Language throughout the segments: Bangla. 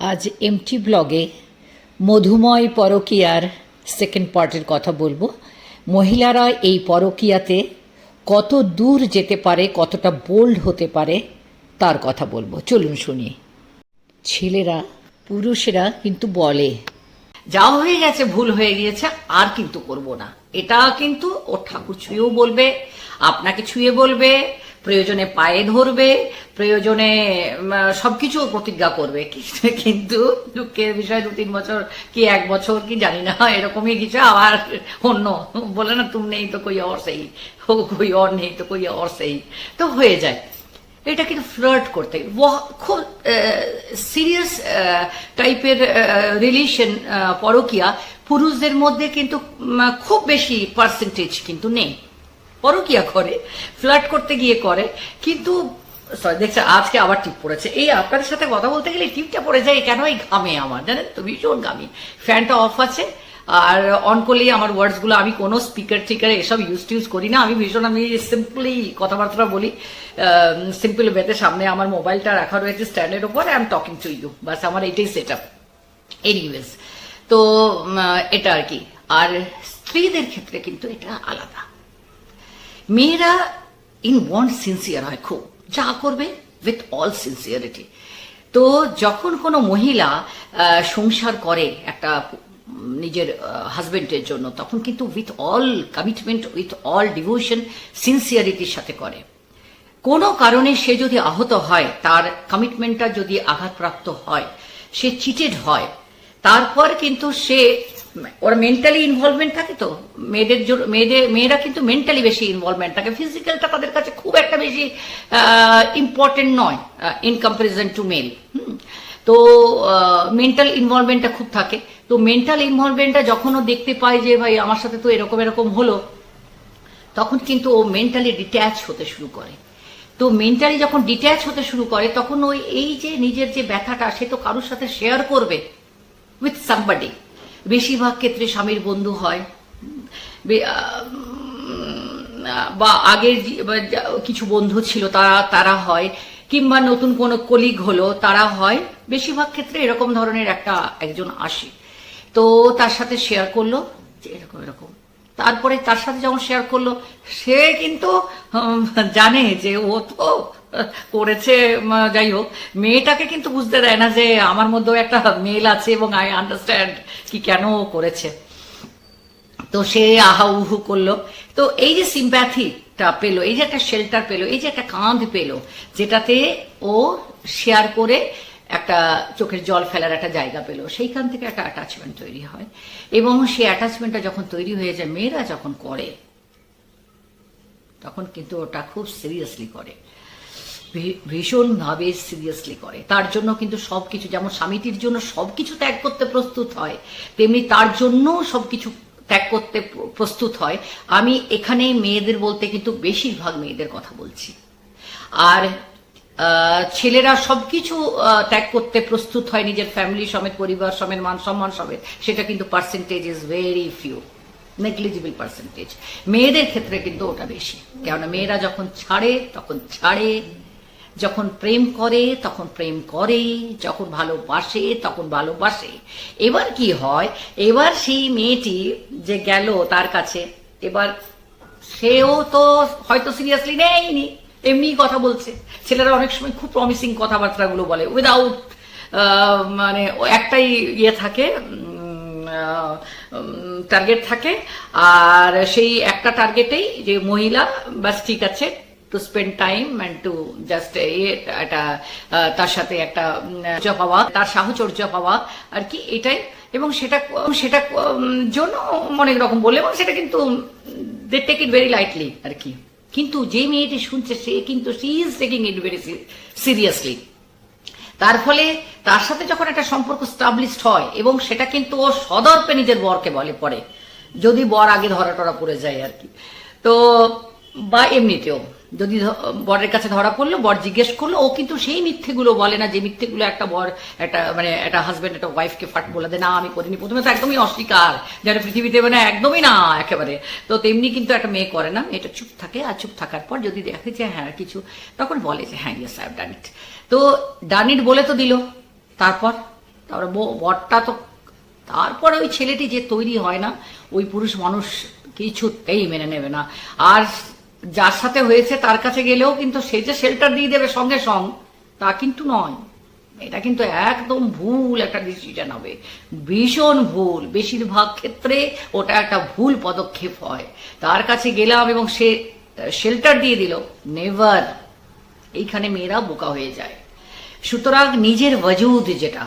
আজ এমটি ব্লগে মধুময় পরকীয়ার সেকেন্ড পার্টের কথা বলব। মহিলারা এই পরকীয়াতে কত দূর যেতে পারে, কতটা বোল্ড হতে পারে, তার কথা বলব। চলুন শুনি। ছেলেরা, পুরুষেরা কিন্তু বলে, যা হয়ে গেছে, ভুল হয়ে গিয়েছে, আর কিন্তু করব না। এটা কিন্তু ও ঠাকুর ছুঁয়েও বলবে, আপনাকে ছুঁয়ে বলবে প্রয়োজনে পায়ে ধরবে, প্রয়োজনে সবকিছু প্রতিজ্ঞা করবে। কিন্তু দুঃখের বিষয় দু তিন বছর কি এক বছর কি জানি না, এরকমই কিছু আবার অন্য, বলে না, তুমি নেই তো কই অর সেই, ও কই অর নেই তো কই অর সেই। তো হয়ে যায়। এটা কিন্তু ফ্লার্ট করতে খুব সিরিয়াস টাইপের রিলেশন পরকিয়া পুরুষদের মধ্যে কিন্তু খুব বেশি পার্সেন্টেজ কিন্তু নেই। পরকিয়া করে, ফ্লার্ট করতে গিয়ে করে। কিন্তু সরি দেখছে, আজকে আবার টিপ পড়েছে। এই আপনাদের সাথে কথা বলতে গেলে টিপটা পড়ে যায় কেন? এই ঘামে আমার, জানেন তো, ভীষণ ঘামি। ফ্যানটা অফ আছে, আর অন করলেই আমার ওয়ার্ডসগুলো আমি কোনো স্পিকার টিকার এসব ইউজ টিউজ করি না। আমি ভীষণ, আমি সিম্পলি কথাবার্তা বলি। সিম্পল ওয়েতে সামনে আমার মোবাইলটা রাখা রয়েছে স্ট্যান্ডের উপর I M talking to you বাস আমার এটাই সেট আপ এনিওয়েজ তো এটা আর কি। আর স্ত্রীদের ক্ষেত্রে কিন্তু এটা আলাদা। মেয়েরা ইন ওয়ান সিনসিয়ার হয় খুব যা করবে উইথ অল সিনসিয়ারিটি তো যখন কোনো মহিলা সংসার করে একটা নিজের হাজবেন্ডের জন্য, তখন কিন্তু with all commitment with all devotion সিনসিয়ারিটির সাথে করে। কোনো কারণে সে যদি আহত হয়, তার কমিটমেন্টটা যদি আঘাতপ্রাপ্ত হয়, সে চিটেড হয়, তারপর কিন্তু সে ওর মেন্টালি ইনভলভমেন্ট থাকে তো? মেয়েদের মেয়েদের মেয়েরা কিন্তু মেন্টালি বেশি ইনভলভমেন্ট থাকে। ফিজিক্যালটা তাদের কাছে খুব একটা বেশি ইম্পর্টেন্ট নয় ইন কম্পারিজন টু মেল তো মেন্টাল ইনভলভমেন্টটা খুব থাকে। তো মেন্টাল ইনভলভমেন্টটা যখনও দেখতে পায় যে, ভাই, আমার সাথে তো এরকম এরকম হলো, তখন কিন্তু ও মেন্টালি ডিট্যাচ হতে শুরু করে। তো মেন্টালি যখন ডিট্যাচ হতে শুরু করে, তখন ওই, এই যে নিজের যে ব্যথাটা, সে তো কারোর সাথে শেয়ার করবে উইথ সামবাডি বেশিরভাগ ক্ষেত্রে স্বামীর বন্ধু হয়। বে- আগের কিছু বন্ধু ছিল, তারা তারা হয়। কিংবা নতুন কোনো কলিগ হলো, তারা হয়। বেশিরভাগ ক্ষেত্রে এরকম ধরনের একটা একজন আসে। তো তার সাথে শেয়ার করল, যে এরকম এরকম। তারপরে তার সাথে যখন শেয়ার করল, সে কিন্তু জানে যে ও তো করেছে যাই হোক, মেয়েটাকে কিন্তু বুঝতে দেয় না যে আমার মধ্যেও একটা মেল আছে এবং আই আন্ডারস্ট্যান্ড কি কেন করেছে। তো সে আহা উহু করল। তো এই যে সিম্প্যাথিটা পেল, এই যে একটা শেল্টার পেল, এই যে একটা কাঁধ পেল, যেটাতে ও শেয়ার করে একটা চোখের জল ফেলার একটা জায়গা পেল, সেইখান থেকে একটা অ্যাটাচমেন্ট তৈরি হয়। এবং সেই অ্যাটাচমেন্টটা যখন তৈরি হয়ে যায়, মেয়েরা যখন করে, তখন কিন্তু ওটা খুব সিরিয়াসলি করে। ভীষণভাবে সিরিয়াসলি করে। তার জন্য কিন্তু সবকিছু, যেমন স্বামীটির জন্য সবকিছু ত্যাগ করতে প্রস্তুত হয়, তেমনি তার জন্য সবকিছু ত্যাগ করতে প্রস্তুত হয়। আমি এখানে মেয়েদের বলতে কিন্তু বেশিরভাগ মেয়েদের কথা বলছি। আর ছেলেরা সবকিছু ত্যাগ করতে প্রস্তুত হয়, নিজের ফ্যামিলি সমেত, পরিবার সমেত, মান সম্মান সমেত। সেটা কিন্তু percentage is very few negligible percentage মেয়েদের ক্ষেত্রে কিন্তু ওটা বেশি। কেননা মেয়েরা যখন ছাড়ে, তখন ছাড়ে। যখন প্রেম করে, তখন প্রেম করে যখন ভালোবাসে, তখন ভালোবাসে। এবার কি হয়? এবার সেই মেয়েটি যে গেল তার কাছে, এবার সেও তো হয়তো সিরিয়াসলি নেয়নি। এমনি কথা বলছে। ছেলেরা অনেক সময় খুব প্রমিসিং কথাবার্তাগুলো বলে উইদাউট মানে একটাই ইয়ে থাকে টার্গেট থাকে। আর সেই একটা টার্গেটেই যে মহিলা বাস ঠিক আছে। To spend time and to just একটা আহ, তার সাথে একটা পাওয়া তার সাহচর্য পাওয়া আর কি এটাই। এবং সেটা সেটা জন্য অনেক রকম বলে এবং সেটা কিন্তু they take it very lightly আর কি। কিন্তু যে মেয়েটি শুনছে সে কিন্তু she is taking it very seriously তার ফলে তার সাথে যখন একটা সম্পর্ক স্টাবলিশড হয় এবং সেটা কিন্তু ও সদর্পে নিজের বরকে বলে পরে। যদি বর আগে ধরা টরা পড়ে যায় আর কি। তো বা এমনিতেও। যদি বরের কাছে ধরা পড়ল, বর জিজ্ঞেস করল, ও কিন্তু সেই মিথ্যেগুলো বলে না যে মিথ্যেগুলো একটা বর, একটা মানে একটা হাজবেন্ড একটা ওয়াইফকে ফাট বলে দেয় না, আমি করিনি। প্রথমে তো একদমই অস্বীকার যেন পৃথিবীতে মানে একদমই না একেবারে। তো তেমনি কিন্তু একটা মেয়ে করে না এটা চুপ থাকে, আর চুপ থাকার পর যদি দেখে যে হ্যাঁ কিছু, তখন বলে যে হ্যাঁ ইয়েস আই ডান ইট তো ডান ইট বলে তো দিল। তারপর, তারপরে বরটা তো, তারপরে ওই ছেলেটি যে তৈরি হয় না, ওই পুরুষ মানুষ কিছুতেই মেনে নেবে না। আর যার সাথে হয়েছে তার কাছে গেলেও কিন্তু সে যে শেল্টার দিয়ে দেবে সঙ্গে সঙ্গ, তা কিন্তু নয়। এটা কিন্তু একদম ভুল একটা ডিসিশন হবে। ভীষণ ভুল। বেশিরভাগ ক্ষেত্রে ওটা একটা ভুল পদক্ষেপ হয়। তার কাছে গেলাম এবং সে শেল্টার দিয়ে দিল। নেভার এইখানে মেয়েরা বোকা হয়ে যায়। সুতরাং নিজের ওয়াজুদ যেটা,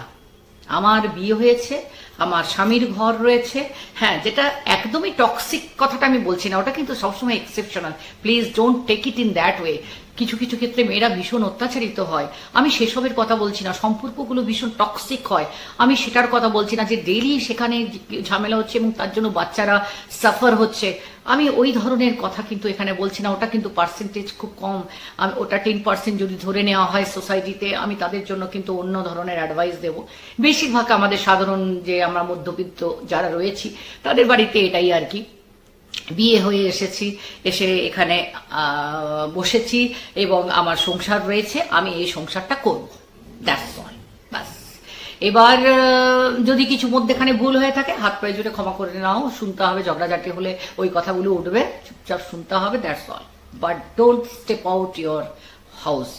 আমার বিয়ে হয়েছে আমার স্বামীর ঘর রয়েছে। হ্যাঁ যেটা একদমই টক্সিক কথাটা আমি বলছি না, ওটা কিন্তু সবসময় exceptional please don't take it in that way কিছু কিছু ক্ষেত্রে মেয়েরা ভীষণ অত্যাচারিত হয়। আমি সেসবের কথা বলছি না। সম্পর্কগুলো ভীষণ টক্সিক হয়। আমি সেটার কথা বলছি না যে ডেলি সেখানে ঝামেলা হচ্ছে এবং তার জন্য বাচ্চারা সাফার হচ্ছে। আমি ওই ধরনের কথা কিন্তু এখানে বলছি না। ওটা কিন্তু পার্সেন্টেজ খুব কম। আমি, ওটা টেন পার্সেন্ট যদি ধরে নেওয়া হয় সোসাইটিতে আমি তাদের জন্য কিন্তু অন্য ধরনের অ্যাডভাইস দেব। বেশিরভাগ আমাদের সাধারণ যে আমরা মধ্যবিত্ত যারা রয়েছি, তাদের বাড়িতে এটাই আর কি। বিয়ে হয়ে এসেছি, এসে এখানে বসেছি এবং আমার সংসার রয়েছে, আমি এই সংসারটা করব। দ্যাটস অল বাস। এবার যদি কিছু মধ্যেখানে ভুল হয়ে থাকে, হাত পায়ে জুড়ে ক্ষমা করে নাও, শুনতে হবে, ঝগড়াঝাটি হলে ওই কথাগুলো উঠবে, চুপচাপ শুনতে হবে that's all but don't step out your house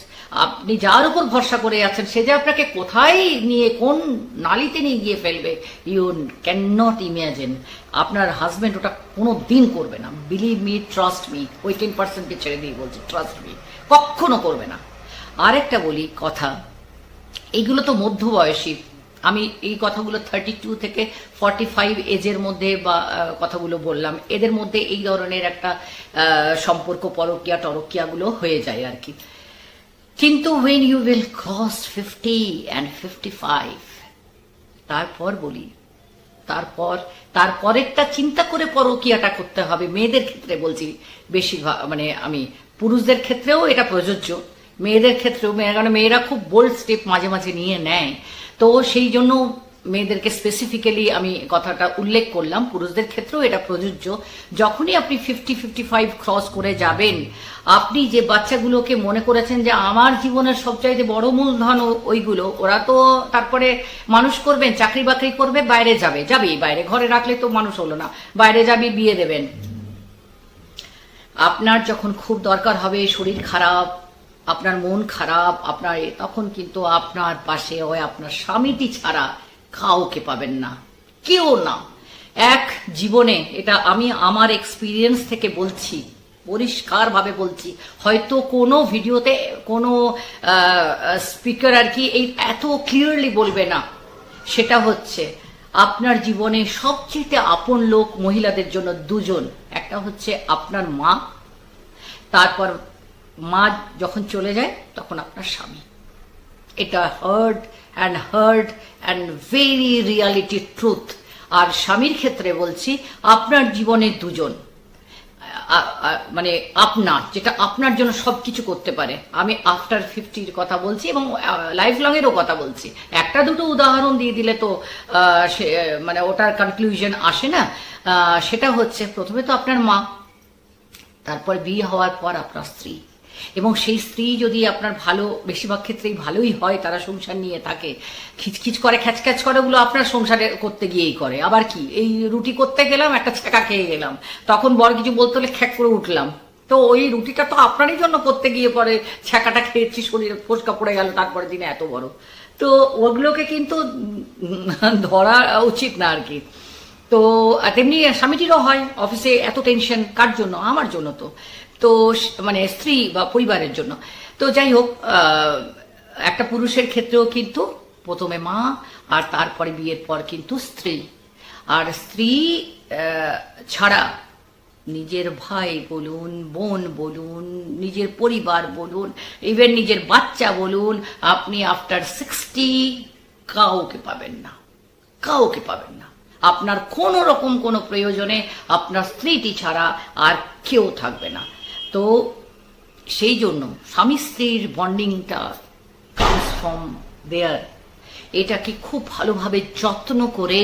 আপনি যার উপর ভরসা করে আছেন, সে যে আপনাকে কোথায় নিয়ে, কোন নালিতে নিয়ে গিয়ে ফেলবে ইউ ক্যান নট ইমাজিন আপনার হাজবেন্ড ওটা কোনো দিন করবে না। বিলিভ মি ট্রাস্ট মি ওই টেন পার্সেন্টকে ছেড়ে দিয়ে বলছি ট্রাস্ট মি কখনো করবে না। আরেকটা বলি, কথা। এইগুলো তো মধ্যবয়সী। আমি এই কথাগুলো থার্টি টু থেকে ফর্টি ফাইভ এজের মধ্যে বা কথাগুলো বললাম। এদের মধ্যে এই ধরনের একটা সম্পর্ক পরকিয়া, টরকিয়াগুলো হয়ে যায় আর কি। কিন্তু when you will cross fifty and fifty five তারপর বলি তারপর, তারপরেরটা চিন্তা করে পরকিয়াটা করতে হবে। মেয়েদের ক্ষেত্রে বলছি বেশি মানে আমি, পুরুষদের ক্ষেত্রেও এটা প্রযোজ্য। মেয়েদের ক্ষেত্রেও, কারণ মেয়েরা খুব বোল্ড স্টেপ মাঝে মাঝে নিয়ে নেয়। তো সেই জন্য মেয়েদেরকে স্পেসিফিক্যালি আমি কথাটা উল্লেখ করলাম, পুরুষদের ক্ষেত্রেও এটা প্রযোজ্য। যখনই আপনি ফিফটি ফিফটি ফাইভ ক্রস করে যাবেন, আপনি যে বাচ্চাগুলোকে মনে করেছেন যে আমার জীবনের সবচাইতে বড় মূলধন ওইগুলো, ওরা তো তারপরে মানুষ করবেন চাকরি বাকরি করবে, বাইরে যাবে। যাবেই বাইরে ঘরে রাখলে তো মানুষ হলো না। বাইরে যাবি, বিয়ে দেবেন। আপনার যখন খুব দরকার হবে, শরীর খারাপ, আপনার মন খারাপ, আপনার তখন কিন্তু আপনার পাশে হয়, আপনার স্বামীটি ছাড়া। কাউকে পাবেন না। কেউ না। এক জীবনে এটা আমি আমার এক্সপিরিয়েন্স থেকে বলছি, পরিষ্কারভাবে বলছি, হয়তো কোনো ভিডিওতে কোনো স্পিকার আর কি এই এত ক্লিয়ারলি বলবে না। সেটা হচ্ছে, আপনার জীবনে সবচেয়ে আপন লোক মহিলাদের জন্য দুজন। একটা হচ্ছে আপনার মা, তারপর মা যখন চলে যায়, তখন আপনার স্বামী। এটা hard and hard and very reality truth আর স্বামীর ক্ষেত্রে বলছি, আপনার জীবনে দুজন। মানে আপনার যেটা আপনার জন্য সব কিছু করতে পারে। আমি আফটার ফিফটির কথা বলছি এবং লাইফ লং এরও কথা বলছি। একটা দুটো উদাহরণ দিয়ে দিলে তো সে মানে ওটার কনক্লুশন আসে না। সেটা হচ্ছে, প্রথমে তো আপনার মা, তারপর বিয়ে হওয়ার পর আপনার স্ত্রী। এবং সেই স্ত্রী যদি আপনার ভালো, বেশিরভাগ ক্ষেত্রেই ভালোই হয়, তারা সংসার নিয়ে থাকে, খিচখিচ করে, খ্যাচখ্যাচ করে, ওগুলো আপনার সংসারে করতে গিয়েই করে। আবার কি? এই রুটি করতে গেলাম, একটা ছেঁকা খেয়ে গেলাম। তখন বর কিছু বলতে হলে খ্যাক করে উঠলাম। তো ওই রুটিটা তো আপনারই জন্য করতে গিয়ে পরে ছ্যাঁকাটা খেয়েছি, শরীরে ফোসকা পড়ে গেল তারপরে দিনে এত বড়। তো ওগুলোকে কিন্তু ধরা উচিত না আর কি। তো তেমনি স্বামীটিরও হয়, অফিসে এত টেনশন কার জন্য? আমার জন্য তো। তো মানে স্ত্রী বা পরিবারের জন্য। তো যাই হোক একটা পুরুষের ক্ষেত্রেও কিন্তু প্রথমে মা, আর তারপরে বিয়ের পর কিন্তু স্ত্রী। আর স্ত্রী ছাড়া নিজের ভাই বলুন, বোন বলুন, নিজের পরিবার বলুন ইভেন নিজের বাচ্চা বলুন, আপনি আফটার সিক্সটি কাউকে পাবেন না। কাউকে পাবেন না। আপনার কোনো রকম কোনো প্রয়োজনে আপনার স্ত্রীটি ছাড়া আর কেউ থাকবে না। তো সেই জন্য স্বামী স্ত্রীর বন্ডিংটা কামস ফ্রম দেয়ার এটাকে খুব ভালোভাবে যত্ন করে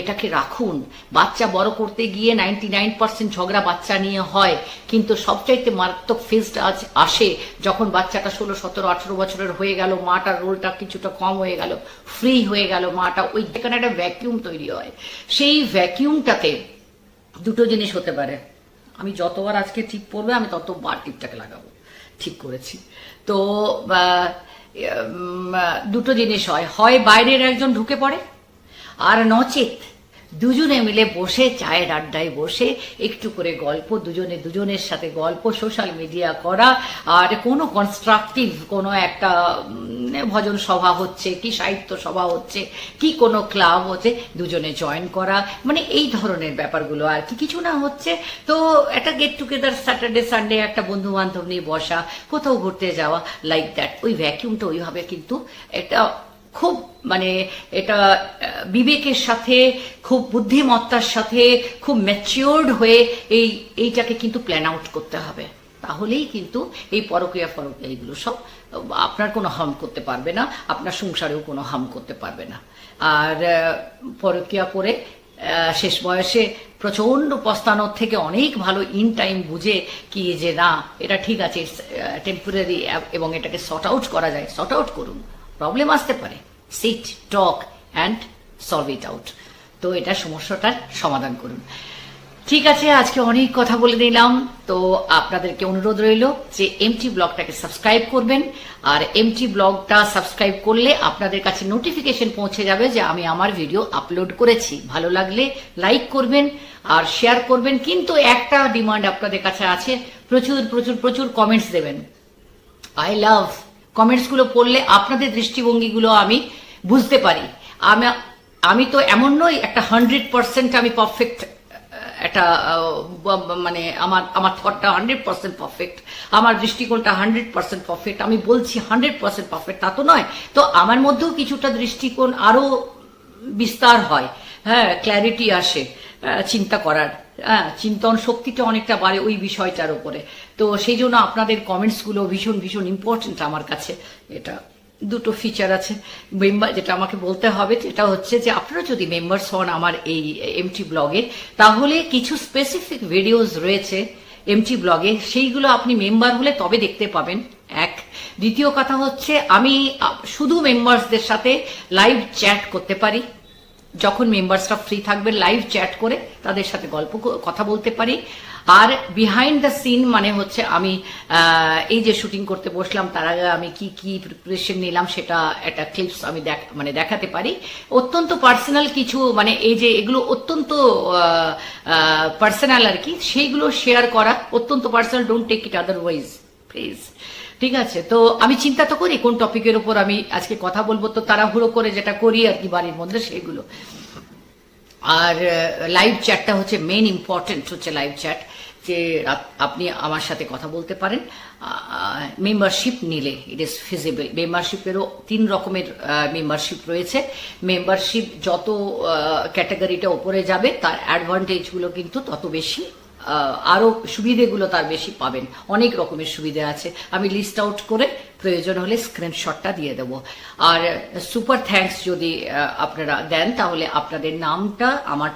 এটাকে রাখুন। বাচ্চা বড় করতে গিয়ে নাইনটি নাইন পার্সেন্ট ঝগড়া বাচ্চা নিয়ে হয়, কিন্তু সবচাইতে মারাত্মক ফেজটা আজ আসে যখন বাচ্চাটা ষোলো, সতেরো, আঠেরো বছরের হয়ে গেল, মাটার রোলটা কিছুটা কম হয়ে গেল ফ্রি হয়ে গেল মাটা, ওই যেখানে একটা ভ্যাকিউম তৈরি হয়। সেই ভ্যাকিউমটাতে দুটো জিনিস হতে পারে। আমি যতবার আজকে টিপ পড়বে, আমি ততবার টিপটাকে লাগাবো। ঠিক করেছি। তো দুটো জিনিস হয়। হয় বাইরের একজন ঢুকে পড়ে, আর নচেত দুজনে মিলে বসে, চায়ের আড্ডায় বসে, একটু করে গল্প, দুজনে দুজনের সাথে গল্প, সোশ্যাল মিডিয়া করা, আর কোনো কনস্ট্রাকটিভ কোনো একটা ভজন সভা হচ্ছে, কি সাহিত্য সভা হচ্ছে, কি কোনো ক্লাব হচ্ছে, দুজনে জয়েন করা মানে এই ধরনের ব্যাপারগুলো আর কি। কিছু না হচ্ছে, তো একটা গেট টুগেদার স্যাটারডে সানডে একটা বন্ধু বান্ধব নিয়ে বসা, কোথাও ঘুরতে যাওয়া লাইক দ্যাট ওই ভ্যাকিউমটা ওইভাবে কিন্তু একটা খুব মানে এটা বিবেকের সাথে, খুব বুদ্ধিমত্তার সাথে, খুব ম্যাচিওর্ড হয়ে এই, এইটাকে কিন্তু প্ল্যান আউট করতে হবে। তাহলেই কিন্তু এই পরক্রিয়া ফরক্রিয়া এগুলো সব, আপনার কোনো হার্ম করতে পারবে না, আপনার সংসারেও কোনো হার্ম করতে পারবে না। আর পরক্রিয়া করে শেষ বয়সে প্রচণ্ড পস্তানোর থেকে অনেক ভালো ইন টাইম বুঝে কি যে না, এটা ঠিক আছে টেম্পোরারি এবং এটাকে সর্ট আউট করা যায়। সর্ট আউট করুন। প্রবলেম আসতে পারে। Sit talk and solve it out তো এটা সমস্যাটার সমাধান করুন। ঠিক আছে, আজকে অনেক কথা বলে দিলাম তো আপনাদেরকে অনুরোধ রইল যে এমটি ব্লগটাকে সাবস্ক্রাইব করবেন। আর এমটি ব্লগটা সাবস্ক্রাইব করলে আপনাদের কাছে নোটিফিকেশন পৌঁছে যাবে যে আমি আমার ভিডিও আপলোড করেছি। ভালো লাগলে লাইক করবেন আর শেয়ার করবেন। কিন্তু একটা ডিমান্ড আপনাদের কাছে আছে। প্রচুর প্রচুর প্রচুর কমেন্টস দেবেন। আই লাভ কমেন্টসগুলো পড়লে আপনাদের দৃষ্টিভঙ্গিগুলো আমি বুঝতে পারি। আমি আমি তো এমন নই, একটা হান্ড্রেড পার্সেন্ট আমি পারফেক্ট একটা মানে আমার আমার থটটা হান্ড্রেড পার্সেন্ট পারফেক্ট আমার দৃষ্টিকোণটা হান্ড্রেড পার্সেন্ট পারফেক্ট আমি বলছি হান্ড্রেড পার্সেন্ট পারফেক্ট তা তো নয়। তো আমার মধ্যেও কিছুটা দৃষ্টিকোণ আরও বিস্তার হয়। হ্যাঁ ক্ল্যারিটি আসে চিন্তা করার। চিন্তন শক্তিটা অনেকটা বাড়ে ওই বিষয়টার উপরে। তো সেই জন্য আপনাদের কমেন্টসগুলো ভীষণ ভীষণ ইম্পর্টেন্ট আমার কাছে। এটা দুটো ফিচার আছে। মেম্বার যেটা আমাকে বলতে হবে যেটা হচ্ছে যে আপনারা যদি মেম্বার্স হন আমার এই এমটি ব্লগে তাহলে কিছু স্পেসিফিক ভিডিওস রয়েছে এমটি ব্লগে সেইগুলো আপনি মেম্বার হলে তবে দেখতে পাবেন। এক। দ্বিতীয় কথা হচ্ছে, আমি শুধু মেম্বার্সদের সাথে লাইভ চ্যাট করতে পারি। যখন মেম্বার্সরা ফ্রি থাকবে লাইভ চ্যাট করে তাদের সাথে গল্প কথা বলতে পারি। আর বিহাইন্ড দ্য সিন মানে হচ্ছে আমি এই যে শুটিং করতে বসলাম, তার আগে আমি কি কি প্রিপারেশন নিলাম সেটা একটা ক্লিপস আমি মানে দেখাতে পারি। অত্যন্ত পার্সোনাল কিছু মানে এই যে এগুলো অত্যন্ত পার্সোনাল আর কি, সেইগুলো শেয়ার করা অত্যন্ত personal don't take it otherwise please ঠিক আছে, তো আমি চিন্তা তো করি কোন টপিকের উপর আমি আজকে কথা বলব, তো তাড়াহুড়ো করে যেটা করি আর কি বাড়ির মধ্যে সেগুলো। আর লাইভ চ্যাটটা হচ্ছে মেন ইম্পর্টেন্ট হচ্ছে লাইভ চ্যাট যে আপনি আমার সাথে কথা বলতে পারেন। মেম্বারশিপ নিলে ইট ইজ ফিজিবল মেম্বারশিপেরও তিন রকমের মেম্বারশিপ রয়েছে। মেম্বারশিপ যত ক্যাটাগরিটা ওপরে যাবে, তার অ্যাডভান্টেজগুলো কিন্তু তত বেশি। আহ, আরও সুবিধেগুলো তার বেশি পাবেন। অনেক রকমের সুবিধে আছে। আমি লিস্ট আউট করে প্রয়োজন হলে স্ক্রিনশটটা দিয়ে দেব। আর সুপার থ্যাঙ্কস যদি আপনারা দেন তাহলে আপনাদের নামটা আমার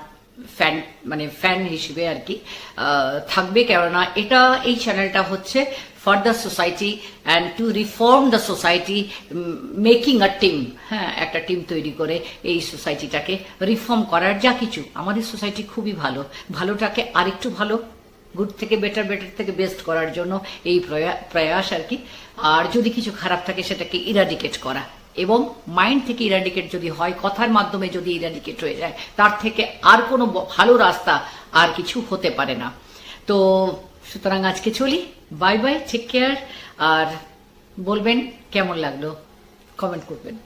ফ্যান মানে ফ্যান হিসেবে আর কি থাকবে। কেননা এটা এই চ্যানেলটা হচ্ছে for the society and to reform the society making a team হ্যাঁ একটা টিম তৈরি করে এই সোসাইটিটাকে রিফর্ম করার যা কিছু। আমাদের সোসাইটি খুবই ভালো। ভালোটাকে আরেকটু ভালো গুড থেকে বেটার বেটার থেকে বেস্ট করার জন্য এই প্রয়া- প্রয়াস আর কি। আর যদি কিছু খারাপ থাকে, সেটাকে ইরাডিকেট করা। এবং মাইন্ড থেকে ইরাডিকেট যদি হয়, কথার মাধ্যমে যদি ইরাডিকেট হয়ে যায়, তার থেকে আর কোনো ভালো রাস্তা আর কিছু হতে পারে না। তো সুতরাং আজকে চলি। বাই বাই টেক কেয়ার আর বলবেন কেমন লাগল? কমেন্ট করবেন।